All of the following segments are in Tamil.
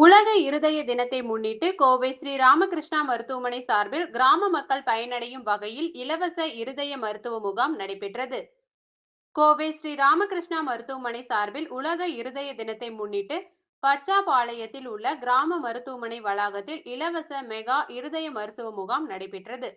உலக இருதய தினத்தை முன்னிட்டு கோவை ஸ்ரீ ராமகிருஷ்ணா மருத்துவமனை சார்பில் கிராம மக்கள் பயனடையும் வகையில் இலவச இருதய மருத்துவ முகாம் நடைபெற்றது. கோவை ஸ்ரீ ராமகிருஷ்ணா மருத்துவமனை சார்பில் உலக இருதய தினத்தை முன்னிட்டு பச்சாபாளையத்தில் உள்ள கிராம மருத்துவமனை வளாகத்தில் இலவச மெகா இருதய மருத்துவ முகாம் நடைபெற்றது.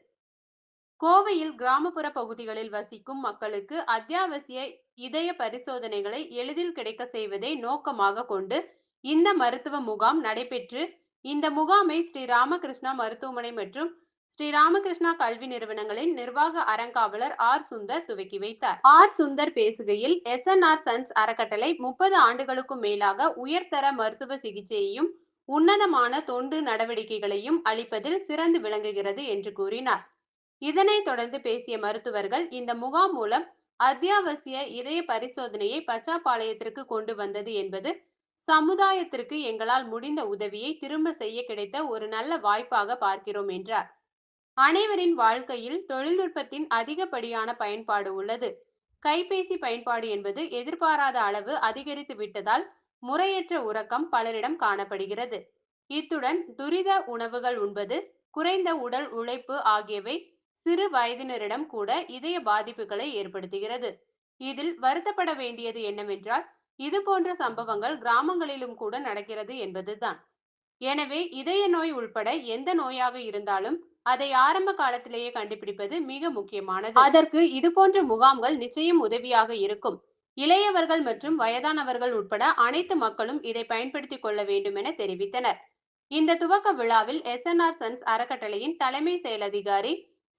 கோவையில் கிராமப்புற பகுதிகளில் வசிக்கும் மக்களுக்கு அத்தியாவசிய இதய பரிசோதனைகளை எளிதில் கிடைக்க செய்வதை நோக்கமாக கொண்டு இந்த மருத்துவ முகாம் நடைபெற்று இந்த முகாமை ஸ்ரீ ராமகிருஷ்ணா மருத்துவமனை மற்றும் ஸ்ரீ ராமகிருஷ்ணா கல்வி நிறுவனங்களின் நிர்வாக அறங்காவலர் ஆர் சுந்தர் துவக்கி வைத்தார். ஆர் சுந்தர் பேசுகையில் எஸ் என் ஆர் சன்ஸ் அறக்கட்டளை முப்பது ஆண்டுகளுக்கும் மேலாக உயர்தர மருத்துவ சிகிச்சையையும் உன்னதமான தொண்டு நடவடிக்கைகளையும் அளிப்பதில் சிறந்து விளங்குகிறது என்று கூறினார். இதனைத் தொடர்ந்து பேசிய மருத்துவர்கள் இந்த முகாம் மூலம் அத்தியாவசிய இதய பரிசோதனையை பச்சாபாளையத்திற்கு கொண்டு வந்தது என்பது சமுதாயத்திற்கு எங்களால் முடிந்த உதவியை திரும்ப செய்ய கிடைத்த ஒரு நல்ல வாய்ப்பாக பார்க்கிறோம் என்றார். அனைவரின் வாழ்க்கையில் தொழில்நுட்பத்தின் அதிகப்படியான பயன்பாடு உள்ளது. கைபேசி பயன்பாடு என்பது எதிர்பாராத அளவு அதிகரித்து விட்டதால் முறையற்ற உறக்கம் பலரிடம் காணப்படுகிறது. இத்துடன் துரித உணவுகள் உண்பது குறைந்த உடல் உழைப்பு ஆகியவை சிறு வயதினரிடம் கூட இதய பாதிப்புகளை ஏற்படுத்துகிறது. இதில் வருத்தப்பட வேண்டியது என்னவென்றால் இது போன்ற சம்பவங்கள் கிராமங்களிலும் கூட நடக்கிறது என்பதுதான். எனவே இதய நோய் உள்பட எந்த நோயாக இருந்தாலும் அதை ஆரம்ப காலத்திலேயே கண்டுபிடிப்பது மிக முக்கியமானது. அதற்கு இது போன்ற முகாம்கள் நிச்சயம் உதவியாக இருக்கும். இளையவர்கள் மற்றும் வயதானவர்கள் உட்பட அனைத்து மக்களும் இதை பயன்படுத்திக் கொள்ள வேண்டும் என தெரிவித்தனர். இந்த துவக்க விழாவில் எஸ்என்ஆர் சன்ஸ் அறக்கட்டளையின் தலைமை செயல் அதிகாரி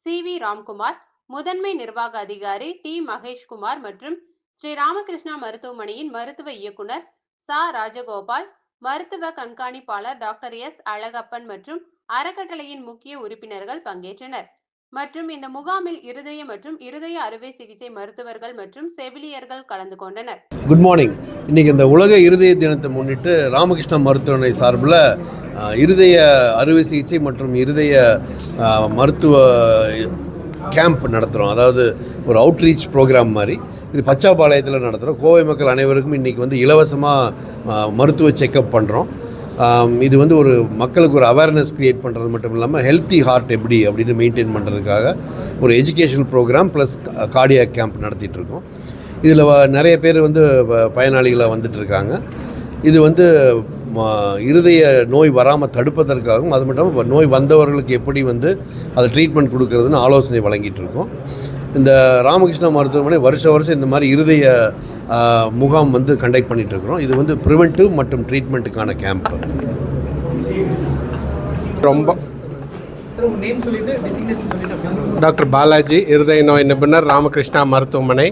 சி வி ராம்குமார் முதன்மை நிர்வாக அதிகாரி டி மகேஷ்குமார் மற்றும் ஸ்ரீ ராமகிருஷ்ணா மருத்துவமனையின் மருத்துவ இயக்குனர் சா. ராஜகோபால் மருத்துவ கண்காணிப்பாளர் டாக்டர் எஸ். அழகப்பன் மற்றும் அறக்கட்டளையின் முக்கிய உறுப்பினர்கள் பங்கேற்றனர். மற்றும் இந்த முகாமில் இருதய மற்றும் இருதய அறுவை சிகிச்சை மருத்துவர்கள் மற்றும் செவிலியர்கள் கலந்து கொண்டனர். குட் மார்னிங் இன்றைக்கி இந்த உலக இருதய தினத்தை முன்னிட்டு ராமகிருஷ்ணா மருத்துவமனை சார்பில் இருதய அறுவை சிகிச்சை மற்றும் இருதய மருத்துவ கேம்ப் நடத்துகிறோம் அதாவது ஒரு அவுட்ரீச் ப்ரோக்ராம் மாதிரி. இது பச்சாபாளையத்தில் நடத்துகிறோம் கோவை மக்கள் அனைவருக்கும் இன்றைக்கி வந்து இலவசமாக மருத்துவ செக்கப் பண்ணுறோம் இது வந்து ஒரு மக்களுக்கு ஒரு அவேர்னஸ் க்ரியேட் பண்ணுறது மட்டும் இல்லாமல் ஹெல்த்தி ஹார்ட் எப்படி அப்படின்னு மெயின்டைன் பண்ணுறதுக்காக ஒரு educational program plus cardia camp நடத்திட்டுருக்கோம் இதில் நிறைய பேர் வந்து ப- பயனாளிகளாக வந்துட்டுருக்காங்க இது வந்து இருதய நோய் வராமல் தடுப்பதற்காகவும் அது மட்டும் நோய் வந்தவர்களுக்கு எப்படி வந்து அதை ட்ரீட்மெண்ட் கொடுக்கறதுன்னு ஆலோசனை வழங்கிட்டு இருக்கோம். இந்த ராமகிருஷ்ணா மருத்துவமனை வருஷ வருஷம் இந்த மாதிரி இருதய முகாம் வந்து கண்டக்ட் பண்ணிகிட்ருக்குறோம் இருக்கிறோம். இது வந்து ப்ரிவென்ட்டிவ் மற்றும் ட்ரீட்மெண்ட்டுக்கான கேம்ப் ரொம்ப. டாக்டர் பாலாஜி இருதய நோய் நிபுணர் ராமகிருஷ்ணா மருத்துவமனை.